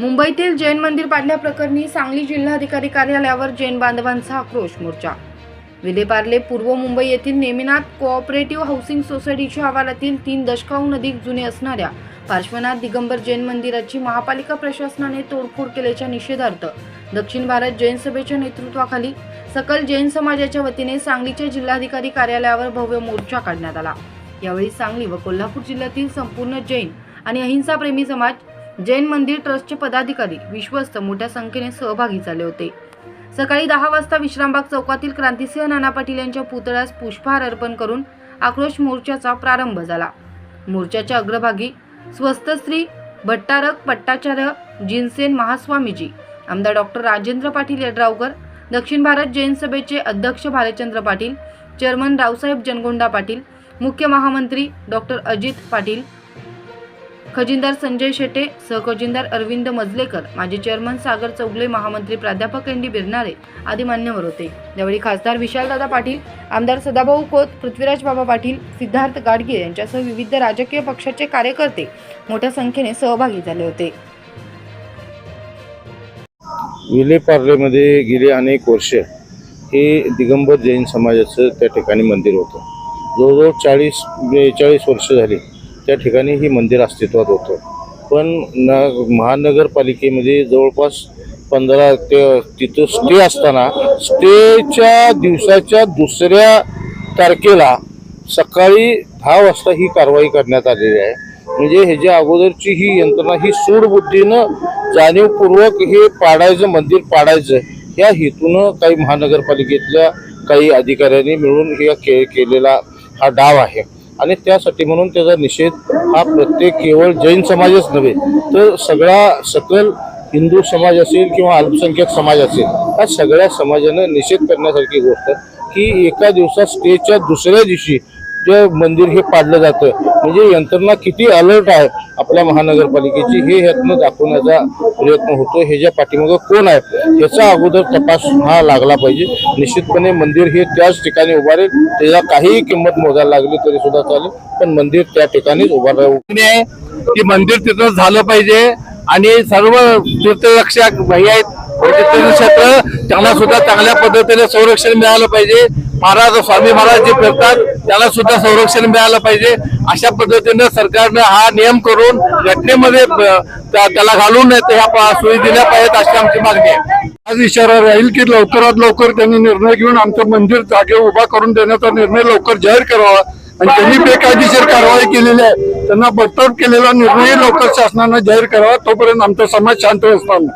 मुंबईतील जैन मंदिर पाडल्याप्रकरणी सांगली जिल्हाधिकारी कार्यालयावर जैन बांधवांचा आक्रोश मोर्चा. विलेपार्ले पूर्व मुंबई येथील नेमिनाथ कोऑपरेटिव्ह हाऊसिंग सोसायटीच्या आवारातील तीन दशकाहून अधिक जुने असणाऱ्या पार्श्वनाथ दिगंबर जैन मंदिराची महापालिका प्रशासनाने तोडफोड केल्याच्या निषेधार्थ दक्षिण भारत जैन सभेच्या नेतृत्वाखाली सकल जैन समाजाच्या वतीने सांगलीच्या जिल्हाधिकारी कार्यालयावर भव्य मोर्चा काढण्यात आला. यावेळी सांगली व कोल्हापूर जिल्ह्यातील संपूर्ण जैन आणि अहिंसा प्रेमी समाज जैन मंदिर ट्रस्टचे पदाधिकारी विश्वस्त मोठ्या संख्येने सहभागी झाले होते. सकाळी दहा वाजता विश्रामबाग चौकातील क्रांतिसिंह नाना पाटील यांच्या पुतळ्यास पुष्पहार अर्पण करून आक्रोश मोर्चाचा प्रारंभ झाला. मोर्चाच्या अग्रभागी स्वस्त श्री भट्टारक पट्टाचार्य जिनसेन महास्वामीजी आमदार डॉक्टर राजेंद्र पाटील यड्रावकर दक्षिण भारत जैन सभेचे अध्यक्ष भालचंद्र पाटील चेअरमन रावसाहेब जनगोंडा पाटील मुख्य महामंत्री डॉक्टर अजित पाटील खजिनदार संजय शेटे सहखजिनदार अरविंद मजलेकर माजी चेअरमन सागर चौगले महामंत्री प्राध्यापक एन डी बिरनारे आदी मान्यवर होते. यावेळी खासदार विशालदादा पाटील आमदार सदाभाऊ खोत पृथ्वीराज बाबा पाटील सिद्धार्थ गाडगे यांच्यासह विविध राजकीय पक्षाचे कार्यकर्ते मोठ्या संख्येने सहभागी झाले होते. विलेपार्लेमध्ये गेले अनेक वर्ष हे दिगंबर जैन समाजाचं त्या ठिकाणी मंदिर होतं. जवळजवळ चाळीस बेचाळीस वर्ष झाली त्या ठिकाणी ही मंदिर अस्तित्वात होतं. पण न महानगरपालिकेमध्ये म्हणजे जवळपास पंधरा ते तिथं स्टे असताना स्टेच्या दिवसाच्या दुसऱ्या तारखेला सकाळी दहा वाजता ही कारवाई करण्यात आलेली आहे. म्हणजे ह्याच्या अगोदरची ही यंत्रणा ही सूडबुद्धीनं जाणीवपूर्वक हे पाडायचं मंदिर पाडायचं या हेतूनं काही महानगरपालिकेतल्या काही अधिकाऱ्यांनी मिळून हे के केलेला हा डाव आहे. आणि त्यासाठी म्हणून त्याचा निषेध हा प्रत्येक केवळ जैन समाजच नव्हे तर सगळा सकल हिंदू समाज असेल किंवा अल्पसंख्याक समाज असेल हा सगळ्या समाजानं निषेध करण्यासारखी गोष्ट की एका दिवसात स्टेजच्या दुसऱ्या दिवशी जे मंदिर हे पाडलं जातं म्हणजे यंत्रणा किती अलर्ट आहे आपल्या महानगरपालिकेची हे यातनं दाखवण्याचा प्रयत्न होतो हे ज्या पाठीमागं कोण आहे याचा अगोदर तपास हा लागला पाहिजे. निश्चितपणे मंदिर हे त्याच ठिकाणी उभारेल त्याला काहीही किंमत मोजायला लागली तरी सुद्धा चालेल. पण मंदिर त्या ठिकाणीच उभा आहे की मंदिर तिथं झालं पाहिजे आणि सर्व तीर्थरक्षक भाई आहेत तीर्थक्षेत्र त्यांना सुद्धा चांगल्या पद्धतीने संरक्षण मिळालं पाहिजे. महाराज स्वामी महाराज जे फिरतात त्याला सुद्धा संरक्षण मिळालं पाहिजे. अशा पद्धतीनं सरकारनं हा नियम करून घटनेमध्ये त्या- त्याला घालून नाही ह्या सोयी दिल्या पाहिजेत अशी आमची मागणी आहे. आज इशारा राहील की लवकरात लवकर त्यांनी निर्णय घेऊन आमचं मंदिर जागे उभा करून देण्याचा निर्णय लवकर जाहीर करावा. आणि त्यांनी बेकायदेशीर कारवाई केलेली आहे. त्यांना बडतर्फ केलेला निर्णय लवकर शासनानं जाहीर करावा. तोपर्यंत आमचा समाज शांत असणार